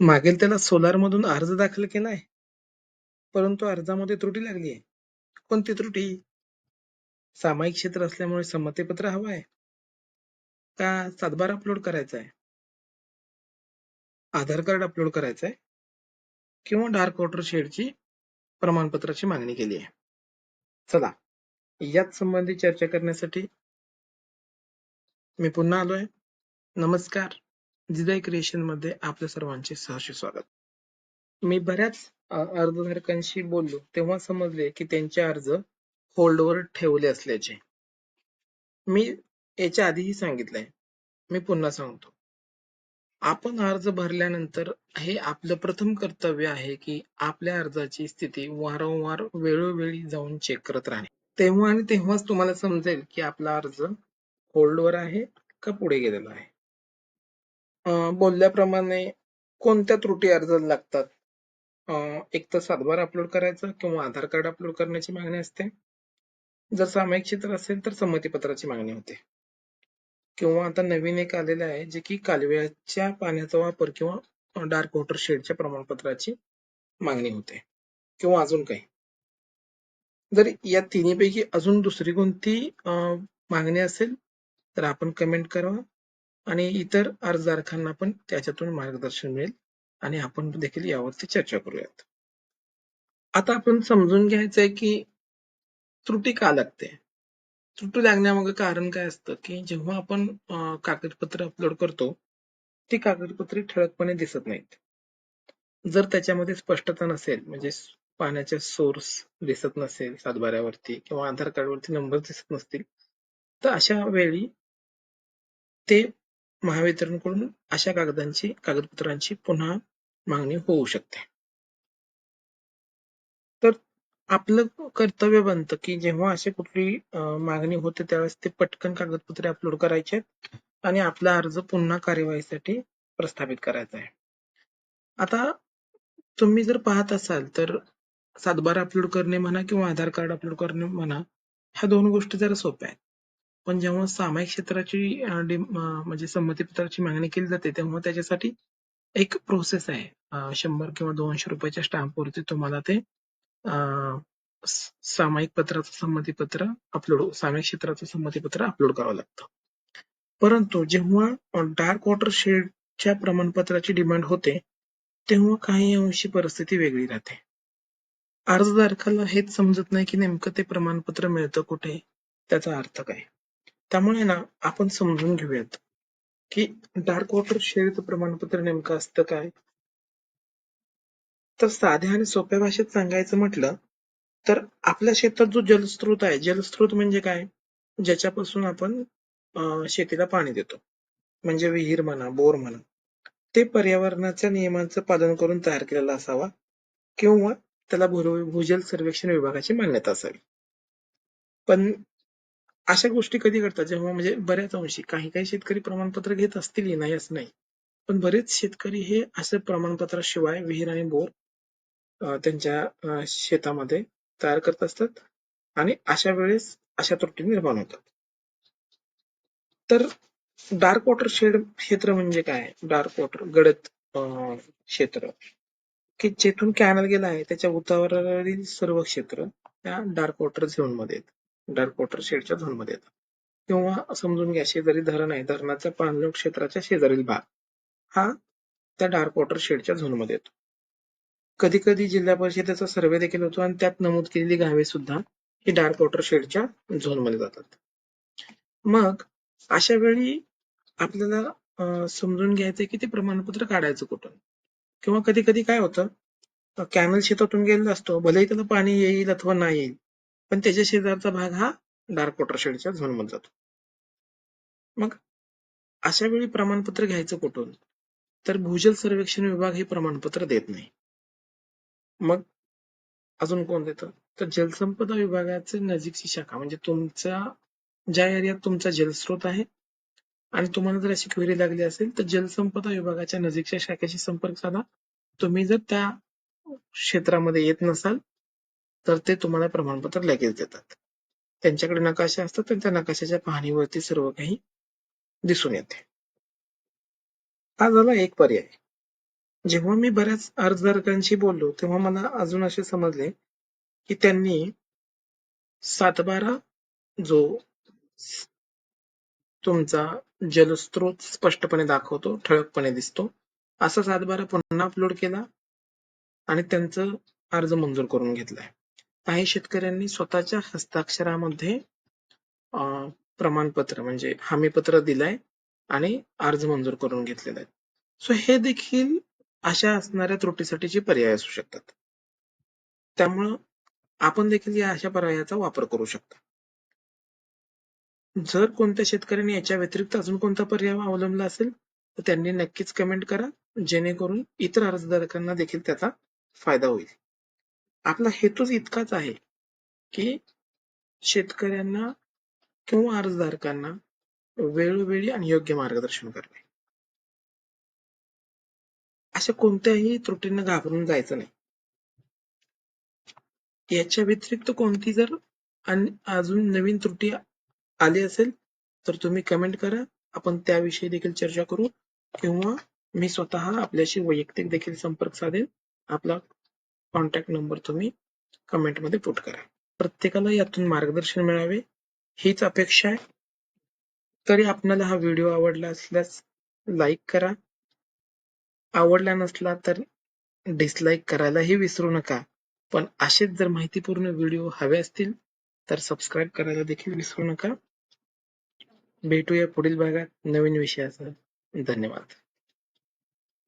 मागेल त्याला सोलारमधून अर्ज दाखल केलाय परंतु अर्जामध्ये त्रुटी लागली आहे कोणती त्रुटी? सामायिक क्षेत्र असल्यामुळे संमतीपत्र हवं आहे का सातबार अपलोड करायचा आहे आधार कार्ड अपलोड करायचं आहे किंवा डार्क वॉटर शेडची प्रमाणपत्राची मागणी केली आहे चला याच संबंधी चर्चा करण्यासाठी मी पुन्हा आलोय. नमस्कार. जिदाई क्रिएशनमध्ये आपल्या सर्वांचे सहर्ष स्वागत. मी बऱ्याच अर्जधारकांशी बोललो तेव्हा समजले की त्यांचे अर्ज होल्डवर ठेवले असल्याचे. मी याच्या आधीही सांगितलंय. मी पुन्हा सांगतो. आपण अर्ज भरल्यानंतर हे आपलं प्रथम कर्तव्य आहे की आपल्या अर्जाची स्थिती वारंवार वेळोवेळी जाऊन चेक करत राहणे. तेव्हा आणि तेव्हाच तुम्हाला समजेल की आपला अर्ज होल्डवर आहे का पुढे गेलेला आहे. बोलल्याप्रमाणे कोणत्या त्रुटी अर्जाला लागतात? अं, एक तर सातबार अपलोड करायचं किंवा आधार कार्ड अपलोड करण्याची मागणी असते. जर सामायिक क्षेत्र असेल तर संमतीपत्राची मागणी होते. किंवा आता नवीन एक आलेलं आहे जे की कालव्याच्या पाण्याचा वापर किंवा डार्क वॉटर शेडच्या प्रमाणपत्राची मागणी होते. किंवा अजून काही. जर या तिन्हीपैकी अजून दुसरी कोणती अं, मागणी असेल तर आपण कमेंट करा आणि इतर अर्जदारांना पण त्याच्यातून मार्गदर्शन मिळेल आणि आपण देखील यावरती चर्चा करूयात. आता आपण समजून घ्यायचं आहे की त्रुटी का लागते? त्रुटी लागण्यामागे कारण काय असतं की जेव्हा आपण कागदपत्र अपलोड करतो ती कागदपत्रे ठळकपणे दिसत नाहीत. जर त्याच्यामध्ये स्पष्टता नसेल म्हणजे पाण्याचे सोर्स दिसत नसेल सातबाऱ्यावरती किंवा आधार कार्डवरती नंबर दिसत नसतील तर अशा वेळी ते महावितरणकडून अशा कागदांची कागदपत्रांची पुन्हा मागणी होऊ शकते. तर आपलं कर्तव्य बनतं की जेव्हा अशी कुठली मागणी होते त्यावेळेस ते पटकन कागदपत्रे अपलोड करायचे आहेत आणि आपला अर्ज पुन्हा कार्यवाहीसाठी प्रस्थापित करायचा आहे. आता तुम्ही जर पाहत असाल तर सातबारा अपलोड करणे म्हणा किंवा आधार कार्ड अपलोड करणे म्हणा ह्या दोन गोष्टी जरा सोप्या आहेत. पण जेव्हा सामायिक क्षेत्राची म्हणजे संमतीपत्राची मागणी केली जाते तेव्हा त्याच्यासाठी एक प्रोसेस आहे. शंभर किंवा दोनशे रुपयाच्या स्टॅम्पवरती तुम्हाला ते सामायिक पत्राचं संमतीपत्र अपलोड सामायिक क्षेत्राचं संमतीपत्र अपलोड करावं लागतं. परंतु जेव्हा डार्क वॉटर शेडच्या प्रमाणपत्राची डिमांड होते तेव्हा काही अंशी परिस्थिती वेगळी राहते. अर्जधारकाला हेच समजत नाही की नेमकं ते प्रमाणपत्र मिळतं कुठे त्याचा अर्थ काय? त्यामुळे ना आपण समजून घेऊयात की डार्क वॉटर शेअरचं प्रमाणपत्र नेमकं असतं काय? तर साध्या आणि सोप्या भाषेत सांगायचं म्हटलं तर आपल्या शेतात जो जलस्रोत आहे जलस्रोत म्हणजे काय? ज्याच्यापासून आपण अं, शेतीला पाणी देतो. म्हणजे विहीर म्हणा बोर म्हणा. ते पर्यावरणाच्या नियमांचं पालन करून तयार केलेला असावा किंवा त्याला भू- भूजल सर्वेक्षण विभागाची मान्यता असावी. पण अशा गोष्टी कधी घडतात जेव्हा म्हणजे बऱ्याच अंशी काही काही शेतकरी प्रमाणपत्र घेत असतील नाही असं नाही. पण बरेच शेतकरी हे असं प्रमाणपत्राशिवाय विहीर आणि बोर त्यांच्या शेतामध्ये तयार करत असतात आणि अशा वेळेस अशा त्रुटी निर्माण होतात. तर डार्क वॉटर शेड क्षेत्र म्हणजे काय? डार्क वॉटर गडद क्षेत्र की जेथून कॅनल गेला आहे त्याच्या उतावरील सर्व क्षेत्र त्या डार्क वॉटर झोनमध्ये येतात डार्क वॉटर शेडच्या झोनमध्ये येतात. किंवा समजून घ्या शेजारी धरण आहे धरणाच्या पाणलोट क्षेत्राच्या शेजारील भाग. हा त्या डार्क वॉटर शेडच्या झोनमध्ये येतो. कधी कधी जिल्हा परिषदेचा सर्वे देखील होतो आणि त्यात नमूद केलेली गावे सुद्धा ही डार्क वॉटर शेडच्या झोनमध्ये जातात. मग अशा वेळी आपल्याला समजून घ्यायचं की ते प्रमाणपत्र काढायचं कुठून किंवा कधी कधी काय होतं? कॅनल शेतातून गेलेला असतो भलेही त्याला पाणी येईल अथवा नाही येईल पण त्याच्या शेजारचा भाग हा डार्क वॉटर शेडच्या झोनमध्ये जातो. मग अशा वेळी प्रमाणपत्र घ्यायचं कुठून? तर भूजल सर्वेक्षण विभाग हे प्रमाणपत्र देत नाही. मग अजून कोण देतं? तर जलसंपदा विभागाचे नजीकची शाखा म्हणजे तुमचा ज्या एरियात तुमचा जलस्रोत आहे आणि तुम्हाला जर अशी क्वेरी लागली असेल तर जलसंपदा विभागाच्या नजीकच्या शाखेशी संपर्क साधा. तुम्ही जर त्या क्षेत्रामध्ये येत नसाल तर ते तुम्हाला प्रमाणपत्र लगेच देतात. त्यांच्याकडे नकाशे असतात आणि त्या नकाशाच्या पाहणीवरती सर्व काही दिसून येते. हा झाला एक पर्याय. जेव्हा मी बऱ्याच अर्जदारांशी बोललो तेव्हा मला अजून असे समजले की त्यांनी सातबारा जो तुमचा जलस्रोत स्पष्टपणे दाखवतो ठळकपणे दिसतो असा सातबारा पुन्हा अपलोड केला आणि त्यांचं अर्ज मंजूर करून घेतलाय. काही शेतकऱ्यांनी स्वतःच्या हस्ताक्षरामध्ये अं, प्रमाणपत्र म्हणजे हमीपत्र दिलंय आणि अर्ज मंजूर करून घेतलेला आहे. सो हे देखील अशा असणाऱ्या त्रुटीसाठीचे पर्याय असू शकतात. त्यामुळं आपण देखील या अशा पर्यायाचा वापर करू शकता. जर कोणत्या शेतकऱ्याने याच्या व्यतिरिक्त अजून कोणता पर्याय अवलंबला असेल तर त्यांनी नक्कीच कमेंट करा जेणेकरून इतर अर्जदारकांना देखील त्याचा फायदा होईल. आपला हेतूच इतकाच आहे की शेतकऱ्यांना किंवा अर्जधारकांना वेळोवेळी आणि योग्य मार्गदर्शन करणे. अशा कोणत्याही त्रुटींना घाबरून जायचं नाही. याच्या व्यतिरिक्त कोणती जर अजून नवीन त्रुटी आली असेल तर तुम्ही कमेंट करा. आपण त्याविषयी देखील चर्चा करू किंवा मी स्वतः आपल्याशी वैयक्तिक देखील संपर्क साधेन. आपला कॉन्टॅक्ट नंबर तुम्ही कमेंटमध्ये पुट करा. प्रत्येकाला यातून मार्गदर्शन मिळावे हीच अपेक्षा आहे. तरी आपल्याला हा व्हिडिओ आवडला असल्यास लाईक करा. आवडला नसला तर डिसलाईक करायलाही विसरू नका. पण असेच जर माहितीपूर्ण व्हिडिओ हवे असतील तर सबस्क्राईब करायला देखील विसरू नका. भेटूया पुढील भागात नवीन विषयासह. धन्यवाद.